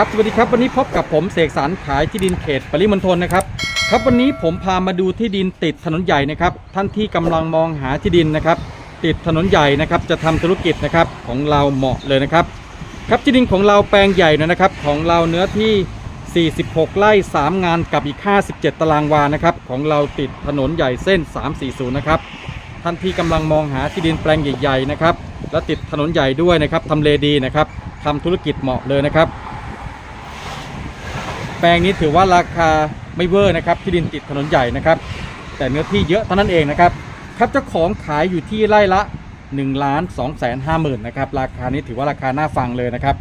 ครับสวัสดีครับวันนี้พบกับผมเสกสรรขายที่ดินเขตปริมณฑลนะครับครับวันนี้ผมพามาดูที่ดินติดถนนใหญ่นะครับท่านที่กำลังมองหาที่ดินนะครับ ติดถนนใหญ่นะครับจะทำธุรกิจนะครับของเราเหมาะเลยนะครับ ครับที่ดินของเราแปลงใหญ่นะครับ ของเราเนื้อที่ 46 ไร่ 3 งานกับอีก 57 ตารางวานะครับของเราติดถนนใหญ่เส้น 340 นะครับท่านที่กำลังมองหาที่ดินแปลงใหญ่ๆนะครับและติดถนนใหญ่ด้วยนะครับทำเลดีนะครับทำธุรกิจเหมาะเลยนะครับ แปลงนี้ถือว่าราคาไม่เวอร์นะครับที่ดินติดถนนใหญ่นะครับ แต่เนื้อที่เยอะเท่านั้นเองนะครับ ครับเจ้าของขายอยู่ที่ไร่ละ1ล้าน2แสนห้าหมื่นนะครับราคานี้ถือว่าราคาน่าฟังเลยนะครับ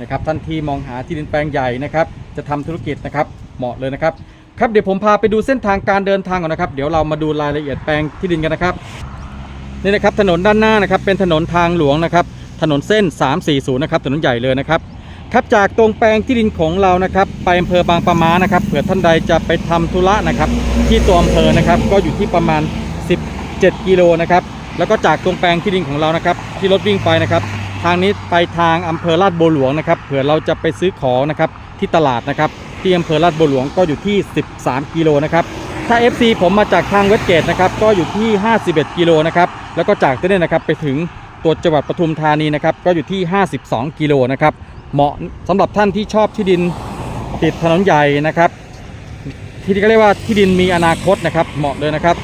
นะครับท่านที่มองหาที่ดินแปลงใหญ่นะครับ จะทำธุรกิจนะครับเหมาะเลยนะครับ ครับเดี๋ยวผมพาไปดูเส้นทางการเดินทางก่อนนะครับ เดี๋ยวเรามาดูรายละเอียดแปลงที่ดินกันนะครับนี่นะครับถนนด้านหน้านะครับเป็นถนนทางหลวงนะครับถนนเส้น 340 นะครับถนนใหญ่เลยนะครับ ครับจากตรงแปลงที่ดินของเรานะครับ ไปอำเภอบางปะมานะครับเผื่อท่านใดจะไปทำธุระนะครับ ที่ตัวอำเภอนะครับ ก็อยู่ที่ประมาณ 17 กิโลนะครับแล้วก็จากตรงแปลงที่ดินของเรานะครับ ที่รถวิ่งไปนะครับ ทางนี้ไปทางอำเภอลาดบัวหลวงนะครับเผื่อเราจะไปซื้อของนะครับที่ตลาดนะครับ ที่อำเภอลาดบัวหลวงก็อยู่ที่ 13 กิโลนะครับถ้า FC ผมมาจากทางเวสเกตนะครับก็อยู่ที่ 51 กิโลนะครับแล้วก็จากที่นี่นะครับไปถึงตัวจังหวัดปทุมธานีนะครับก็อยู่ที่ 52 กิโลนะครับ เหมาะสำหรับท่านที่ชอบที่ดินติดถนนใหญ่นะครับ ที่ที่เขาเรียกว่าที่ดินมีอนาคตนะครับ เหมาะเลยนะครับ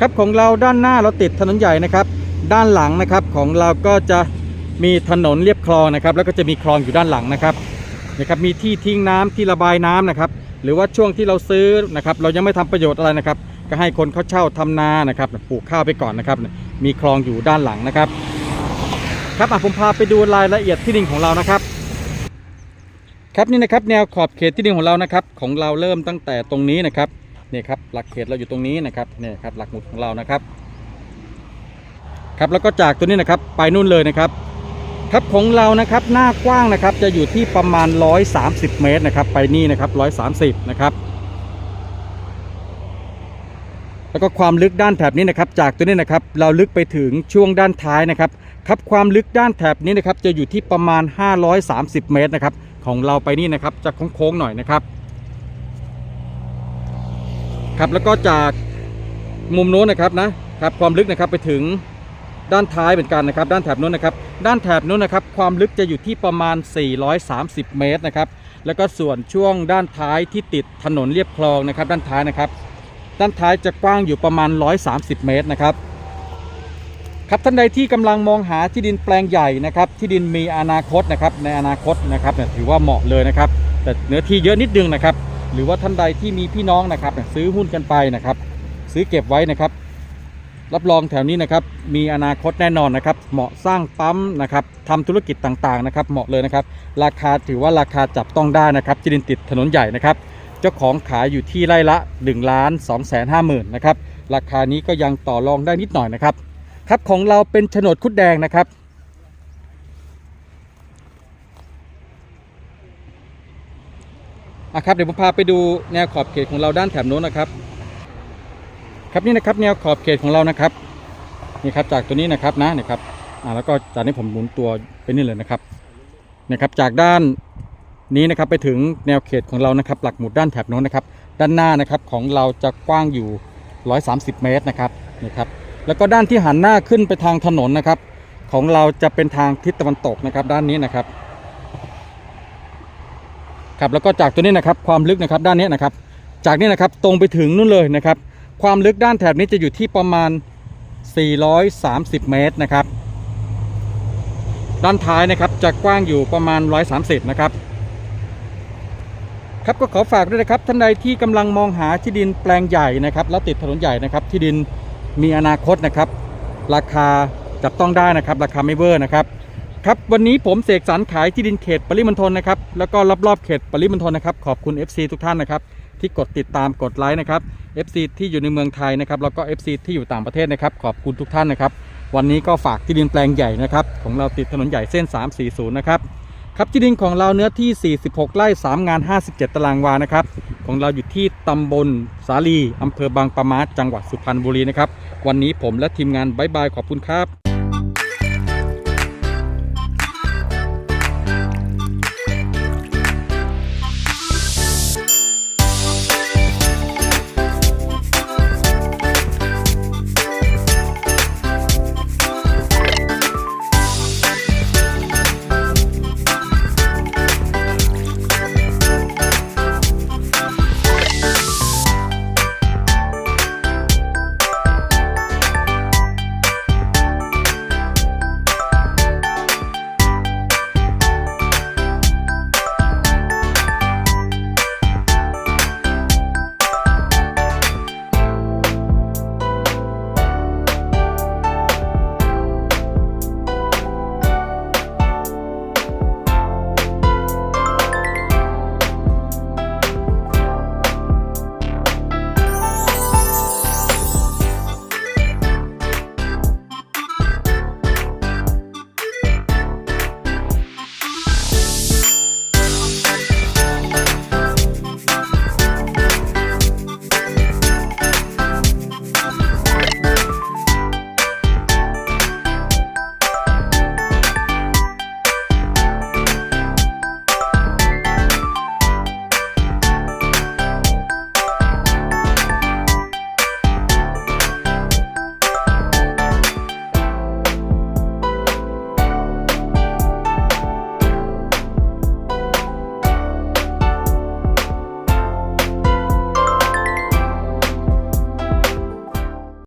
ครับของเราด้านหน้าเราติดถนนใหญ่นะครับ ด้านหลังนะครับของเราก็จะมีถนนเรียบคลองนะครับ แล้วก็จะมีคลองอยู่ด้านหลังนะครับนะครับมีที่ทิ้งน้ำที่ระบายน้ำนะครับ หรือว่าช่วงที่เราซื้อนะครับเรายังไม่ทำประโยชน์อะไรนะครับ ก็ให้คนเขาเช่าทำนานะครับปลูกข้าวไปก่อนนะครับ มีคลองอยู่ด้านหลังนะครับ ครับผมพาไปดูรายละเอียดที่ดินของเรานะครับ ครับนี่นะครับแนวขอบเขตที่ดินของเรานะครับ ของเราเริ่มตั้งแต่ตรงนี้นะครับนี่ครับหลักเขตเราอยู่ตรงนี้นะครับนี่ครับหลักหมุดของเรานะครับ ครับแล้วก็จากตัวนี้นะครับไปนู่นเลยนะครับ ครับของเรานะครับหน้ากว้างนะครับจะอยู่ที่ประมาณ 130 เมตรนะครับ ไปนี่นะครับ 130 นะครับ แล้วก็ความลึกด้านแถบนี้นะครับ จากตัวนี้นะครับ เราลึกไปถึงช่วงด้านท้ายนะครับครับความลึกด้านแถบนี้นะครับ จะอยู่ที่ประมาณ 530 เมตรนะครับ ของเราไปนี่นะครับจะโค้งๆหน่อยนะครับ ครับแล้วก็จากมุมโน้นนะครับนะครับ ความลึกนะครับไปถึง ด้านท้ายเหมือนกันนะครับ ด้านแถบโน้นนะครับ ด้านแถบโน้นนะครับ ความลึกจะอยู่ที่ประมาณ 430 เมตรนะครับ แล้วก็ส่วนช่วงด้านท้ายที่ติดถนนเรียบคลองนะครับ ด้านท้ายนะครับ ด้านท้ายจะกว้างอยู่ประมาณ 130 เมตรนะครับ ครับท่านใดที่กำลังมองหาที่ดินแปลงใหญ่นะครับ ที่ดินมีอนาคตนะครับ ในอนาคตนะครับเนี่ยถือว่าเหมาะเลยนะครับ แต่เนื้อที่เยอะนิดนึงนะครับ หรือว่าท่านใดที่มีพี่น้องนะครับ ซื้อหุ้นกันไปนะครับ ซื้อเก็บไว้นะครับ รับรองแถวนี้นะครับมีอนาคตแน่นอนนะครับ เหมาะสร้างปั๊มนะครับทำธุรกิจต่างๆนะครับ เหมาะเลยนะครับ ราคาถือว่าราคาจับต้องได้นะครับที่ดินติดถนนใหญ่นะครับ เจ้าของขายอยู่ที่ไร่ละ1ล้าน2แสนห้าหมื่นนะครับ ราคานี้ก็ยังต่อรองได้นิดหน่อยนะครับ ครับของเราเป็นโฉนดคุดแดงนะครับอะครับเดี๋ยวผมพาไปดูแนวขอบเขตของเราด้านแถบโน้นนะครับ ครับนี่นะครับแนวขอบเขตของเรานะครับนี่ครับจากตัวนี้นะครับนะนี่ครับอ่าแล้วก็จากนี้ผมหมุนตัวไปนี่เลยนะครับนะครับ จากด้านนี้นะครับไปถึงแนวเขตของเรานะครับ หลักหมุดด้านแถบโน้นนะครับ ด้านหน้านะครับของเราจะกว้างอยู่ 130 เมตรนะครับนี่ครับแล้วก็ด้านที่หันหน้าขึ้นไปทางถนนนะครับ ของเราจะเป็นทางทิศตะวันตกนะครับ ด้านนี้นะครับครับแล้วก็จากตัวนี้นะครับความลึกนะครับด้านนี้นะครับ จากนี้นะครับตรงไปถึงนู่นเลยนะครับ ความลึกด้านแถบนี้จะอยู่ที่ประมาณ 430 เมตรนะครับ ด้านท้ายนะครับจะกว้างอยู่ประมาณ 130 นะครับ ครับก็ขอฝากด้วยนะครับท่านใดที่กำลังมองหาที่ดินแปลงใหญ่นะครับ แล้วติดถนนใหญ่นะครับ ที่ดินมีอนาคตนะครับ ราคาจับต้องได้นะครับ ราคาไม่เวอร์นะครับ ครับวันนี้ผมเสกสรรขายที่ดินเขตปริมณฑลนะครับแล้วก็รอบๆเขตปริมณฑลนะครับขอบคุณ FC ทุกท่านนะครับที่กดติดตามกดไลค์นะครับ FC ที่อยู่ในเมืองไทยนะครับแล้วก็ FC ที่อยู่ต่างประเทศนะครับขอบคุณทุกท่านนะครับ วันนี้ก็ฝากที่ดินแปลงใหญ่นะครับของเราติดถนนใหญ่เส้น 340 นะครับครับที่ดินของเราเนื้อที่ 46 ไร่ 3 งาน 57 ตารางวานะครับของเราอยู่ที่ตำบลสาลีอำเภอบางปะมาจังหวัดสุพรรณบุรีนะครับวันนี้ผมและทีมงานบายบายขอบคุณครับ